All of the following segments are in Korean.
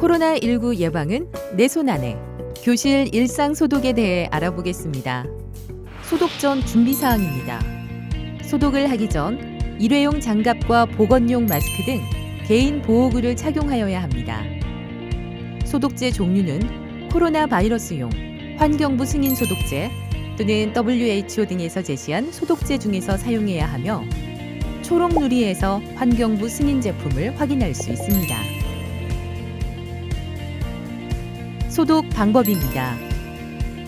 코로나19 예방은 내 손 안에 교실 일상 소독에 대해 알아보겠습니다. 소독 전 준비 사항입니다. 소독을 하기 전 일회용 장갑과 보건용 마스크 등 개인 보호구를 착용하여야 합니다. 소독제 종류는 코로나 바이러스용, 환경부 승인 소독제 또는 WHO 등에서 제시한 소독제 중에서 사용해야 하며 초록 누리에서 환경부 승인 제품을 확인할 수 있습니다. 소독 방법입니다.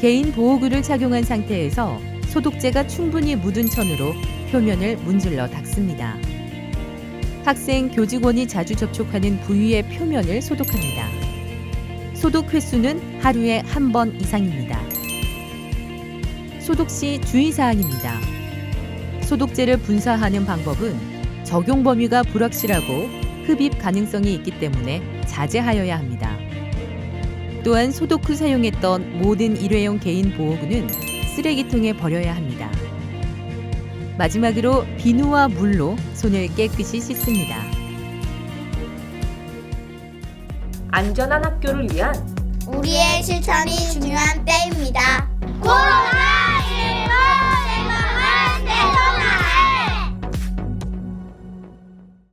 개인 보호구를 착용한 상태에서 소독제가 충분히 묻은 천으로 표면을 문질러 닦습니다. 학생, 교직원이 자주 접촉하는 부위의 표면을 소독합니다. 소독 횟수는 하루에 한 번 이상입니다. 소독 시 주의사항입니다. 소독제를 분사하는 방법은 적용 범위가 불확실하고 흡입 가능성이 있기 때문에 자제하여야 합니다. 또한 소독 후 사용했던 모든 일회용 개인 보호구는 쓰레기통에 버려야 합니다. 마지막으로 비누와 물로 손을 깨끗이 씻습니다. 안전한 학교를 위한 우리의 실천이 중요한